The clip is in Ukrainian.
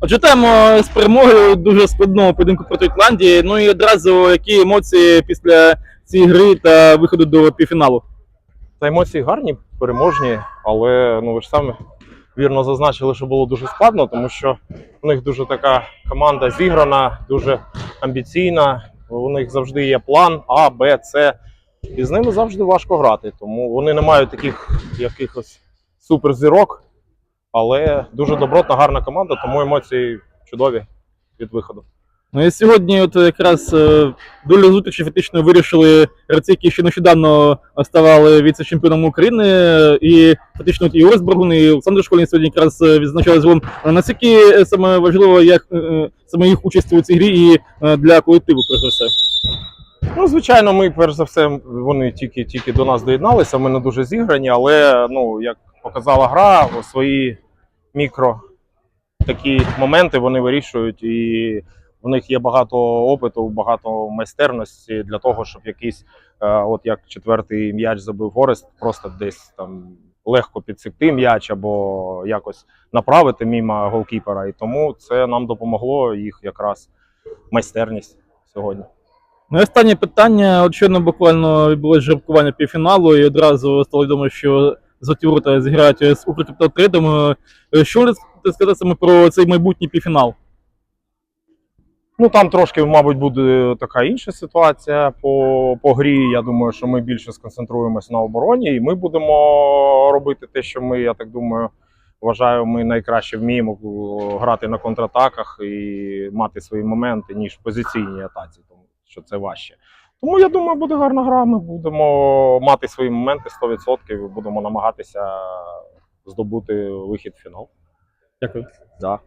Очитаємо з перемогою дуже складного поєдинку проти Ірландії. Ну і одразу які емоції після цієї гри та виходу до півфіналу. Та емоції гарні, переможні, але ну ви ж самі вірно зазначили, що було дуже складно, тому що у них дуже така команда зіграна, дуже амбіційна. У них завжди є план А, Б, С. І з ними завжди важко грати. Тому вони не мають таких якихось суперзірок, але дуже добротна, гарна команда, тому емоції чудові від виходу. Ну і сьогодні, от якраз е, долю зустрічі фактично вирішили гравці, які ще нещодавно ставали віце-чемпіоном України. І фактично от і Осборгун, і Олександр Школьний сьогодні якраз е, відзначали злом. Наскільки саме важливо, як е, саме їх участь у цій грі і для колективу, перш за все. Ну, звичайно, ми перш за все, вони тільки тільки до нас доєдналися. Ми не дуже зіграні, але ну як показала гра, свої мікро такі моменти вони вирішують, і в них є багато опиту, багато майстерності для того, щоб якийсь, е, от як четвертий м'яч забив Форест, просто десь там легко підсекти м'яч або якось направити мімо голкіпера. І тому це нам допомогло їх якраз майстерність сьогодні. Ну і останнє питання. От щойно буквально відбулось жеребкування півфіналу, і одразу стало відомо, що золоті ворота зіграють з Укртеплотридом. Е, Що можете сказати саме про цей майбутній півфінал? Ну там трошки, мабуть, буде така інша ситуація по, по грі. Я думаю, що ми більше сконцентруємося на обороні, і ми будемо робити те, що ми, я так думаю, вважаю, ми найкраще вміємо е, грати на контратаках і мати свої моменти, ніж в позиційній атаці, що це важче. Тому я думаю, буде гарна гра. Ми будемо мати свої моменти 100% і будемо намагатися здобути вихід в фінал. Дякую. Да.